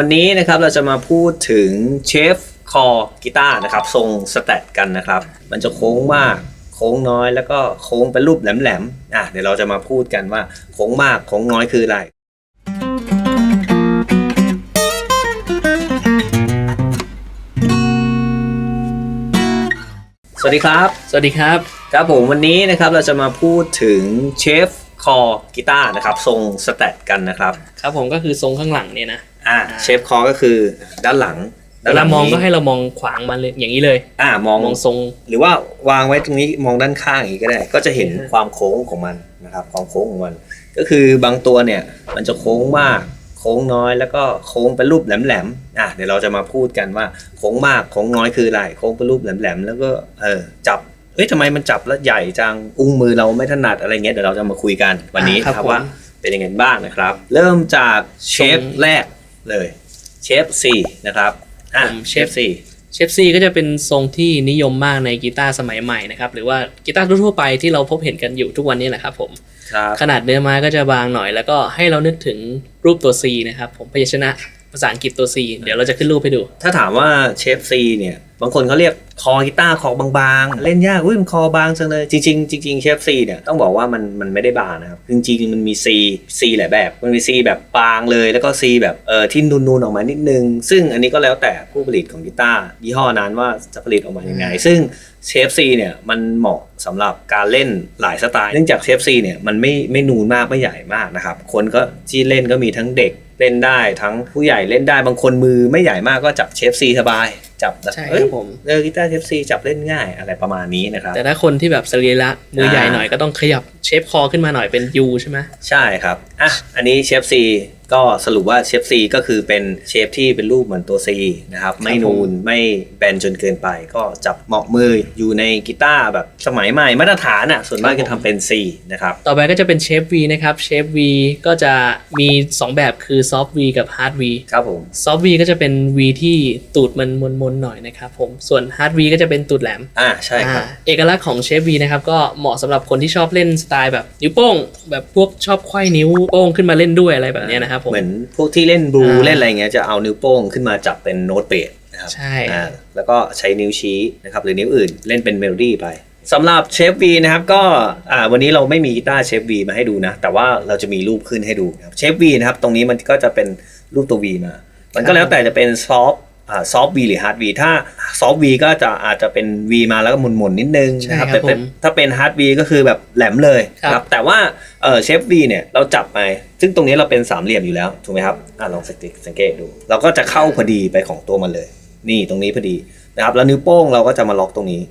วันนี้นะครับเราจะมาพูดถึงเชฟคอกีตาร์นะครับทรงสแตทกันนะครับ มันจะโค้งมากโค้งน้อยแล้วก็โค้งเป็นรูปแหลมๆอะเดี๋ยวเราจะมาพูดกันว่าโค้งมากโค้งน้อยคืออะไร สวัสดีครับ สวัสดีครับ ครับผมวันนี้นะครับเราจะมาพูดถึงเชฟคอกีตาร์นะครับทรงสแตทกันนะครับ ครับผมก็คือทรงข้างหลังเนี่ยนะ อ่าเชฟคอก็คือด้านหลังเวลามองก็นี้ให้เรามองขวางมันเลยอย่างนี้เลย อ่ามองมองทรง หรือว่าวางไว้ตรงนี้มองด้านข้างอย่างนี้ก็ได้ ก็จะเห็นอือฮึความโค้งของมันนะครับความโค้งของมัน ก็คือบางตัวเนี่ยมันจะโค้งมากโค้งน้อยแล้วก็โค้งเป็นรูปแหลมๆอะเดี๋ยวเราจะมาพูดกันว่าโค้งมากโค้งน้อยคืออะไรโค้งเป็นรูปแหลมๆแล้วก็เออจับเฮ้ยทำไมมันจับแล้วใหญ่จังอุ้งมือเราไม่ถนัดอะไรเงี้ยเดี๋ยวเราจะมาคุยกันวันนี้อ่าครับครับผมว่าเป็นยังไงบ้างนะครับ เริ่มจากเชฟทรงแรก เลยเชฟ C นะครับอะผมเชเชฟฟ C เชฟซีก็จะเป็นทรงที่นิยมมากในกีตาร์สมัยใหม่นะครับ หรือว่ากีตาร์ทั่วๆไปที่เราพบเห็นกันอยู่ทุกวันนี้แหละครับผมครับขนาดเนื้อไม้ก็จะบางหน่อย แล้วก็ให้เรานึกถึงรูปตัว C นะครับผมพยัญชนะภาษาอังกฤษตัว C เดี๋ยวเราจะขึ้นรูปให้ดู ถ้าถามว่าเชฟซีเนี่ยบางคนเขาเรียกคอกีตาร์คอบางๆ เล่นยากอุ้ยมันคอบางจังเลย จริงๆจริงๆเชฟซีเนี่ยต้องบอกว่ามันมันไม่ได้บางนะครับ จริงๆมันมี C C หลายแบบ มันมี C แบบบางเลย แล้วก็ C แบบเออที่นูนๆออกมานิดนึง ซึ่งอันนี้ก็แล้วแต่ผู้ผลิตของกีตาร์ยี่ห้อนั้นว่าจะผลิตออกมายังไง ซึ่งเชฟซีเนี่ยมันเหมาะสำหรับการเล่นหลายสไตล์ เนื่องจากเชฟซีเนี่ยมันไม่ไม่นูนมากไม่ใหญ่มากนะครับ คนก็ที่เล่นก็มีทั้งเด็กเล่นได้ทั้งผู้ใหญ่เล่นได้บางคนมือไม่ใหญ่มากก็จับเชฟซีสบาย จับแบบใช่เอ้คยรับผมเออกีตาร์เชฟซีจับเล่นง่ายอะไรประมาณนี้นะครับ แต่ถ้าคนที่แบบสรีระมือใหญ่อ่าหน่อยก็ต้องขยับเชฟคอขึ้นมาหน่อยเป็น U ใช่ไหมใช่ครับอะอันนี้เชฟซี ก็สรุปว่าเชฟซีก็คือเป็นเชฟที่เป็นรูปเหมือนตัว C นะครับ ไม่นูนไม่แบนจนเกินไป ก็จับเหมาะมืออยู่ในกีตาร์แบบสมัยใหม่มาตรฐานอะส่วนมากจะทำเป็น C นะครับต่อไปก็จะเป็นเชฟ V นะครับเชฟ V ก็จะมี 2 แบบคือซอฟต์ V กับฮาร์ด V ครับผมซอฟต์ V ก็จะเป็น V ที่ตูดมันมนๆหน่อยนะครับผมส่วนฮาร์ด V ก็จะเป็นตูดแหลมอ่าใช่ครับอ่าเอกลักษณ์ของเชฟ V นะครับก็เหมาะสำหรับคนที่ชอบเล่นสไตล์แบบนิ้วโป้งแบบพวกชอบไขว้นิ้วโป้งขึ้นมาเล่นด้วยอะไรแบบเนี้ยนะครับผมเหมือนพวกที่เล่นบลูอ่าเล่นอะไรเงี้ยจะเอานิ้วโป้งขึ้นมาจับเป็นโน้ตเบสนะครับใช่อ่าแล้วก็ใช้นิ้วชี้นะครับหรือนิ้วอื่นเล่นเป็นเมโลดี้ไปสำหรับเชฟวีนะครับก็อ่าวันนี้เราไม่มีกีตาร์เชฟวีมาให้ดูนะ แต่ว่าเราจะมีรูปขึ้นให้ดูนะครับเชฟวีนะครับตรงนี้มันก็จะเป็นรูปตัว V มา มันก็แล้วแต่จะเป็นซอฟอ่า ซอฟต์วีหรือฮาร์ดวีถ้าซอฟต์วีก็จะอาจจะเป็น V มาแล้วก็หมุนๆนิดนึงนะครับใช่ครับแต่เป็นผมถ้าเป็นฮาร์ดวีก็คือแบบแหลมเลยครับแต่ว่าเออเชฟวีเนี่ยเราจับไปซึ่งตรงนี้เราเป็นสามเหลี่ยมอยู่แล้วถูกไหมครับอะลองสังเกตสังเกตดู เราก็จะเข้าพอดีไปของตัวมันเลย นี่ตรงนี้พอดีนะครับแล้วนิ้วโป้งเราก็จะมาล็อกตรงนี้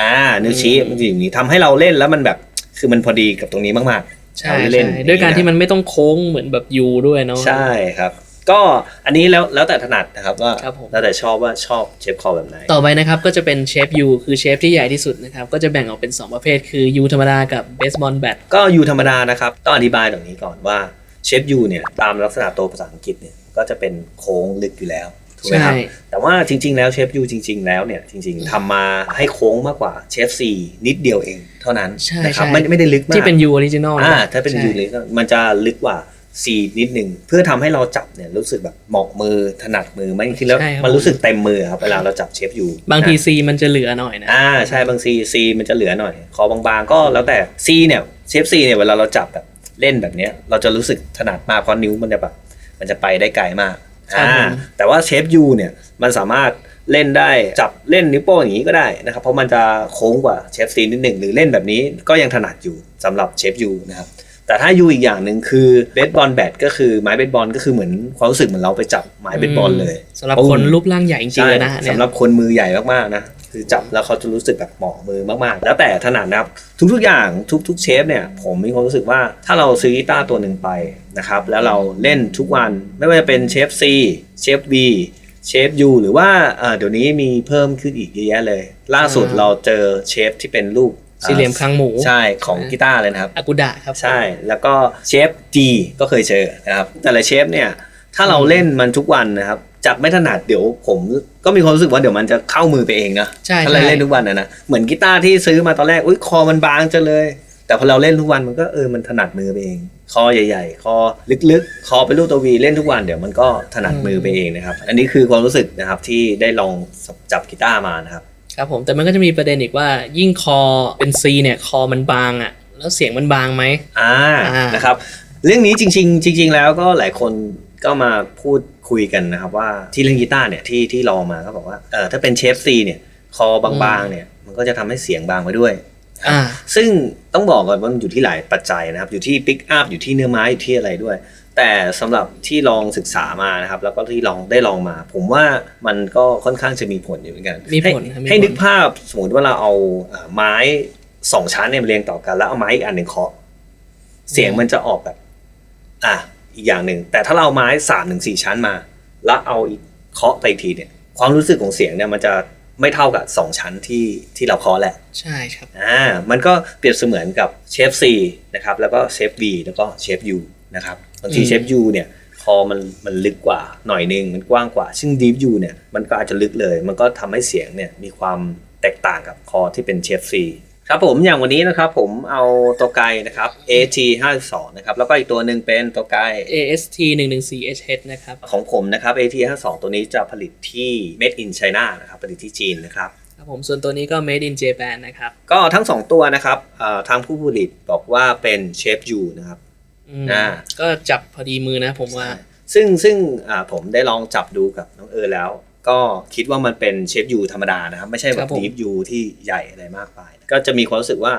อ่านิ้วชี้มันจะอยู่อย่างนี้ทำให้เราเล่นแล้วมันแบบคือมันพอดีกับตรงนี้มากๆใช่เราใช่เล่นด้วยการที่มันไม่ต้องโค้งเหมือนแบบ U ด้วยเนาะใช่ครับ ก็อันนี้แล้วแล้วแต่ถนัดนะครับว่าครับผม แล้วแต่ชอบว่าชอบเชฟคอแบบไหน ต่อไปนะครับก็จะเป็นเชฟ U คือเชฟที่ใหญ่ที่สุดนะครับก็จะแบ่งออกเป็น 2 ประเภทคือ U ธรรมดากับเบสบอลแบทก็ยูธรรมดานะครับ ต้องอธิบายตรงนี้ก่อนว่าเชฟยูเนี่ยตามลักษณะตัวภาษาอังกฤษเนี่ยก็จะเป็นโค้งลึกอยู่แล้วถูกไหมครับใช่แต่ว่าจริง ๆ แล้วเชฟยูจริง ๆ แล้วเนี่ยจริง ๆทำมาให้โค้งมากกว่าเชฟซีนิดเดียวเอง เท่านั้นใช่นะครับใช่ ไม่ไม่ได้ลึกมากที่เป็น U original อ่าะถ้าเป็นใช่ยูเลยมันจะลึกกว่า ซีนิดหนึ่งเพื่อทำให้เราจับเนี่ยรู้สึกแบบเหมาะมือถนัดมือไม่ที่แล้วใช่ครับมันรู้สึกเต็มมือครับเวลาเราจับเชฟยูบางทีนะ C มันจะเหลือหน่อยนะอ่าใช่บางซีซีมันจะเหลือหน่อยคอบางๆก็แล้วแต่ซีเนี่ยเชฟซีเนี่ยเวลาเราจับแบบเล่นแบบเนี้ยเราจะรู้สึกถนัดมากเพราะนิ้วมันจะแบบมันจะไปได้ไกลมากครับอ่าผมแต่ว่าเชฟยูเนี่ยมันสามารถเล่นได้จับเล่นนิ้วโป้งอย่างนี้ก็ได้นะครับเพราะมันจะโค้งกว่าเชฟซีนิดหนึ่งหรือเล่นแบบนี้ก็ยังถนัดอยู่สำหรับเชฟยูนะครับ แต่ถ้ายูอีกอย่างหนึ่งคือเบสบอลแบดก็คือไม้เบสบอลก็คือเหมือนความรู้สึกเหมือนเราไปจับไม้เบสบอลเลยสำหรับปุ้งคนรูปร่างใหญ่จริงๆเลยนะใช่เนี่ยสำหรับคนมือใหญ่มากๆนะคือจับแล้วเขาจะรู้สึกแบบเหมาะมือมากๆ แล้วแต่ถนัดนะครับทุกๆอย่างทุกๆเชฟเนี่ยผมมีความรู้สึกว่าถ้าเราซื้อกีตาร์ตัวหนึ่งไปนะครับแล้วเราเล่นทุกวันไม่ว่าจะเป็นเชฟ C เชฟ B เชฟ U หรือว่าเอ่อเดี๋ยวนี้มีเพิ่มขึ้นอีกเยอะแยะเลย ล่าสุดอ่าเราเจอเชฟที่เป็นรูป สี่เหลี่ยมคางหมูใช่ของกีตาร์เลยนะครับอากุดะครับ ใช่แล้วก็เชฟ G ก็เคยเจอนะครับแต่ละเชฟเนี่ยถ้าเราเล่นมันทุกวันนะครับจับไม่ถนัดเดี๋ยวผมก็มีความรู้สึกว่าเดี๋ยวมันจะเข้ามือไปเองนะใช่ถ้าเราใช่เล่นทุกวันนะนะเหมือนกีตาร์ที่ซื้อมาตอนแรกอุ้ยคอมันบางจังเลย แต่พอเราเล่นทุกวันมันก็เออมันถนัดมือไปเอง คอใหญ่ ๆ คอลึกๆ คอเป็นรูปตัววีเล่นทุกวันเดี๋ยวมันก็ถนัดมือไปเองนะครับ อันนี้คือความรู้สึกนะครับที่ได้ลองจับกีตาร์มานะครับ ครับผมแต่มันก็จะมีประเด็นอีกว่ายิ่งคอเป็น C เนี่ยคอมันบางอะ่ะแล้วเสียงมันบางไหมอ่าอ่านนะครับ เรื่องนี้จริง ๆ จริง ๆ แล้วก็หลายคนก็มาพูดคุยกันนะครับว่าที่เล่นกีตาร์เนี่ยที่ที่ลองมาก็บอกว่าเออถ้าเป็นเชฟซีเนี่ยคอบางๆเนี่ยมันก็จะทำให้เสียงบางไปด้วย อ่าซึ่งต้องบอกก่อนว่ามันอยู่ที่หลายปัจจัยนะครับ อยู่ที่ปิกอัพอยู่ที่เนื้อไม้อยู่ที่อะไรด้วย แต่สำหรับที่ลองศึกษามานะครับ แล้วก็ที่ลองได้ลองมา ผมว่ามันก็ค่อนข้างจะมีผลอยู่เหมือนกันมีผลให้ครับมีผลให้นึกภาพสมมติว่าเราเอาเอ่อไม้สองชั้นเนี่ยมาเรียงต่อกัน แล้วเอาไม้อีกอันหนึ่งเคาะเสียงมันจะออกแบบ อะอีกอย่างหนึ่งแต่ถ้าเราเอาไม้สามถึงสี่ชั้นมา แล้วเอาอีกเคาะไปอีกทีเนี่ย ความรู้สึกของเสียงเนี่ยมันจะไม่เท่ากับสองชั้นที่ที่เราเคาะแหละ ใช่ครับอ่ามันก็เปรียบเสมือนกับเชฟ C นะครับแล้วก็เชฟ V แล้วก็เชฟ U นะครับบางทีอืมเชฟ U เนี่ยคอมันมันลึกกว่าหน่อยนึงมันกว้างกว่า ซึ่ง Deep U เนี่ยมันก็อาจจะลึกเลย มันก็ทำให้เสียงเนี่ยมีความแตกต่างกับคอที่เป็นเชฟ C ครับผมอย่างวันนี้นะครับผมเอาตัวไกลนะครับ AT 52นะครับแล้วก็อีกตัวหนึ่งเป็นตัวไกล AST 1 1 4 HH นะครับของผมนะครับ AT 52ตัวนี้จะผลิตที่ Made in China นะครับผลิตที่จีนนะครับครับผมส่วนตัวนี้ก็ Made in Japan นะครับก็ทั้งสองตัวนะครับเอ่อทางผู้ผลิตบอกว่าเป็นเชฟยูนะครับ อืมอ่าก็จับพอดีมือนะผมว่า ซึ่งซึ่งอ่าผมได้ลองจับดูกับน้องเออแล้ว ก็คิดว่ามันเป็นเชฟยูธรรมดานะครับ ไม่ใช่แบครับบผมดีฟยูที่ใหญ่อะไรมากไป ก็จะมีความรู้สึกว่า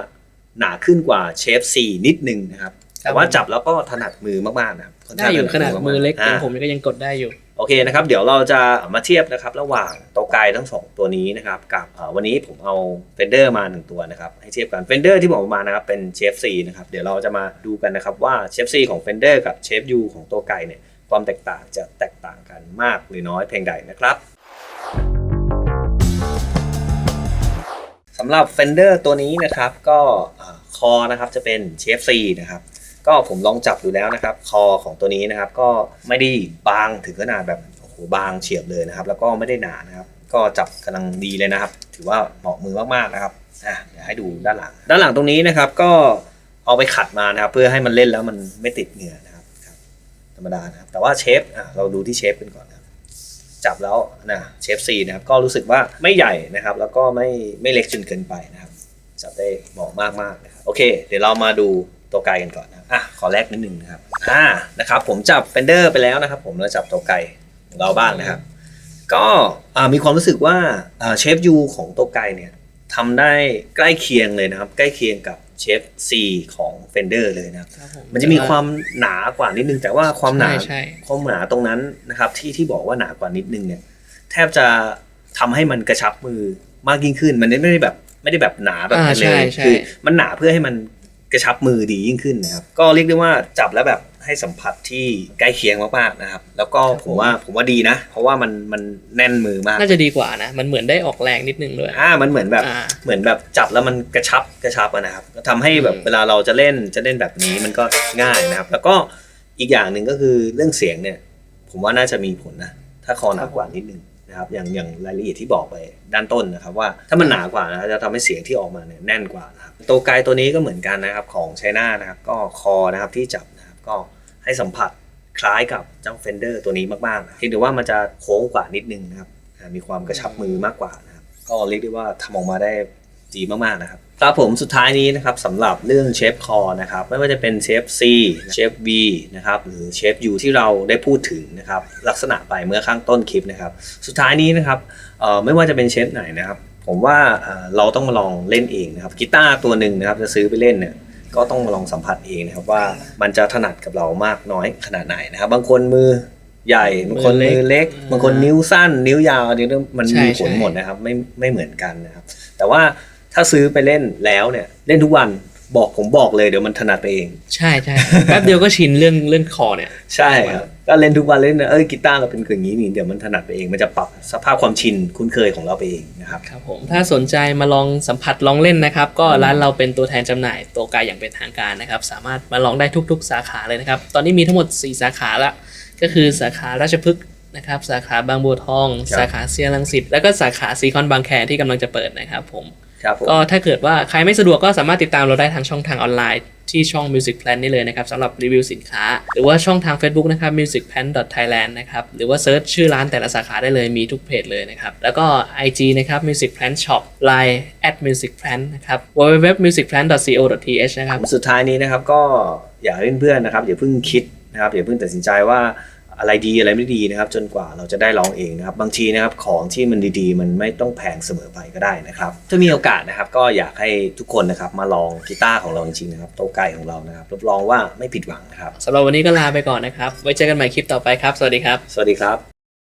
หนาขึ้นกว่าเชฟซีนิดนึงนะครับแต่ว่าจับแล้วก็ถนัดมือมากๆนะครับค่ได้อยู่ถขนาดมือเล็กาอย่างผมก็ยังกดได้อยู่ โอเคนะครับ เดี๋ยวเราจะมาเทียบนะครับระหว่างตัวไกลทั้งสองตัวนี้นะครับกับวันนี้ผมเอา Fender มาหนึ่งตัวนะครับให้เทียบกัน Fender ที่ผมเอามานะครับเป็น Chef C นะครับเดี๋ยวเราจะมาดูกันนะครับว่า Chef C ของ Fender กับ Chef U ของตัวไกลเนี่ยความแตกต่างจะแตกต่างกันมากหรือน้อยเพียงใดนะครับสำหรับ Fender ตัวนี้นะครับก็คอนะครับจะเป็น Chef C นะครับ ก็ผมลองจับดูแล้วนะครับ คอของตัวนี้นะครับ ก็ไม่ได้บางถึงขนาดแบบโอ้โหบางเฉียบเลยนะครับ แล้วก็ไม่ได้หนานะครับ ก็จับกำลังดีเลยนะครับ ถือว่าเหมาะมือมากๆนะครับอะเดี๋ยวให้ดูด้านหลัง ด้านหลังตรงนี้นะครับ ก็เอาไปขัดมานะครับ เพื่อให้มันเล่นแล้วมันไม่ติดเหงื่อนะครับครับธรรมดานะครับ แต่ว่าเชฟอะเราดูที่เชฟกันก่อนนะจับแล้วนะเชฟซีนะครับก็รู้สึกว่าไม่ใหญ่นะครับ แล้วก็ไม่ไม่เล็กจนเกินไปนะครับจับได้เหมาะมากๆนะครับโอเค เดี๋ยวเรามาดูตัวไกลกันก่อนนะ อะขอแรกนิดนึงนะครับอ่านะครับ ผมจับเฟนเดอร์ไปแล้วนะครับ ผมแล้วจับตัวไกลของเราบ้างนะครับ ก็อ่ามีความรู้สึกว่าอ่าเชฟยูของตัวไกลเนี่ยทำได้ใกล้เคียงเลยนะครับ ใกล้เคียงกับเชฟซีของเฟนเดอร์เลยนะครับครับผมมันจะมีความหนากว่านิดนึง แต่ว่าความหนาใช่ใช่ความหนาตรงนั้นนะครับ ที่ที่บอกว่าหนากว่านิดนึงเนี่ย แทบจะทำให้มันกระชับมือมากยิ่งขึ้น มันไม่ได้แบบไม่ได้แบบหนาแบบอ่านั้นเลใช่ยใช่คือมันหนาเพื่อให้มัน กระชับมือดียิ่งขึ้นนะครับ ก็เรียกได้ว่าจับแล้วแบบให้สัมผัสที่ใกล้เคียงมากๆนะครับ แล้วก็ผมว่าผมว่าดีนะ เพราะว่ามันมันแน่นมือมาก น่าจะดีกว่านะ มันเหมือนได้ออกแรงนิดนึงด้วย อ่า มันเหมือนแบบอ่าเหมือนแบบจับแล้วมันกระชับกระชับอะนะครับทำให้แบบอืมเวลาเราจะเล่นจะเล่นแบบนี้มันก็ง่ายนะครับ แล้วก็อีกอย่างหนึ่งก็คือเรื่องเสียงเนี่ย ผมว่าน่าจะมีผลนะ ถ้าคอหนากว่านิดนึง นะครับอย่างอย่างรายละเอียดที่บอกไปด้านต้นนะครับว่าถ้ามันหนากว่านะจะทำให้เสียงที่ออกมาเนี่ยแน่นกว่านะครับตัวไกลตัวนี้ก็เหมือนกันนะครับของไชน่านะครับก็คอนะครับที่จับนะครับก็ให้สัมผัสคล้ายกับเจ้าเฟนเดอร์ตัวนี้มากๆนะเพียงแต่ว่ามันจะโค้งกว่านิดนึงนะครับมีความกระชับมือมากกว่านะครับก็เรียกได้ว่าทำออกมาได้ดีมากๆนะครับ ครับผมสุดท้ายนี้นะครับสำหรับเรื่องเชฟคอนะครับไม่ว่าจะเป็นเชฟ C เชฟ B นะครับหรือเชฟ U ที่เราได้พูดถึงนะครับลักษณะไปเมื่อข้างต้นคลิปนะครับสุดท้ายนี้นะครับเอ่อไม่ว่าจะเป็นเชฟไหนนะครับผมว่าเอ่อเราต้องมาลองเล่นเองนะครับกีตาร์ตัวหนึ่งนะครับจะซื้อไปเล่นเนี่ยก็ต้องมาลองสัมผัสเองนะครับว่ามันจะถนัดกับเรามากน้อยขนาดไหนนะครับบางคนมือใหญ่บางคนมือเล็กบางคนนิ้วสั้น นิ้วยาวอันนี้มันใช่มีผลใช่หมดนะครับไม่ไม่เหมือนกันนะครับแต่ว่า ถ้าซื้อไปเล่นแล้วเนี่ยเล่นทุกวันบอกผมบอกเลยเดี๋ยวมันถนัดไปเอง ใช่ใช่แป๊บเดียวก็ชินเรื่องเรื่องคอเนี่ย ใช่ครับก็เล่นทุกวันเล่นนะเอ้ยกีตาร์เราเป็นอย่างนี้นี่เดี๋ยวมันถนัดไปเอง มันจะปรับสภาพความชินคุ้นเคยของเราไปเองนะครับครับผมถ้าสนใจมาลองสัมผัสลองเล่นนะครับ ก็ร้านเราเป็นตัวแทนจำหน่ายตัวกายอย่างเป็นทางการนะครับ สามารถมาลองได้ทุก ๆ สาขาเลยนะครับ ตอนนี้มีทั้งหมด 4 สาขาละก็คือสาขาราชพฤกษ์นะครับสาขาบางบัวทองครับสาขาเซียรังสิตแล้วก็สาขาซีคอนบางแคที่กำลังจะเปิดนะครับผม ครับผม ก็ถ้าเกิดว่าใครไม่สะดวกก็สามารถติดตามเราได้ทางช่องทางออนไลน์ที่ช่อง Music Plan นี่เลยนะครับสำหรับรีวิวสินค้า หรือว่าช่องทาง Facebook นะครับ Music Plan Thailand นะครับ หรือว่าเซิร์ชชื่อร้านแต่ละสาขาได้เลยมีทุกเพจเลยนะครับ แล้วก็ IG นะครับ Music Plan Shop Line at Music Plan นะครับ www.musicplan.co.th นะครับ สุดท้ายนี้นะครับก็อยากให้เพื่อนๆนะครับอย่าเพิ่งคิดนะครับอย่าเพิ่งตัดสินใจว่า อะไรดีอะไรไม่ดีนะครับ จนกว่าเราจะได้ลองเองนะครับ บางทีนะครับของที่มันดีๆ มันไม่ต้องแพงเสมอไปก็ได้นะครับ ถ้ามีโอกาสนะครับ ก็อยากให้ทุกคนนะครับมาลองกีตาร์ของเราจริงๆนะครับโต๊ะไก่ของเรานะครับรับรองว่าไม่ผิดหวังนะครับสำหรับวันนี้ก็ลาไปก่อนนะครับ ไว้เจอกันใหม่คลิปต่อไปครับ สวัสดีครับ สวัสดีครับ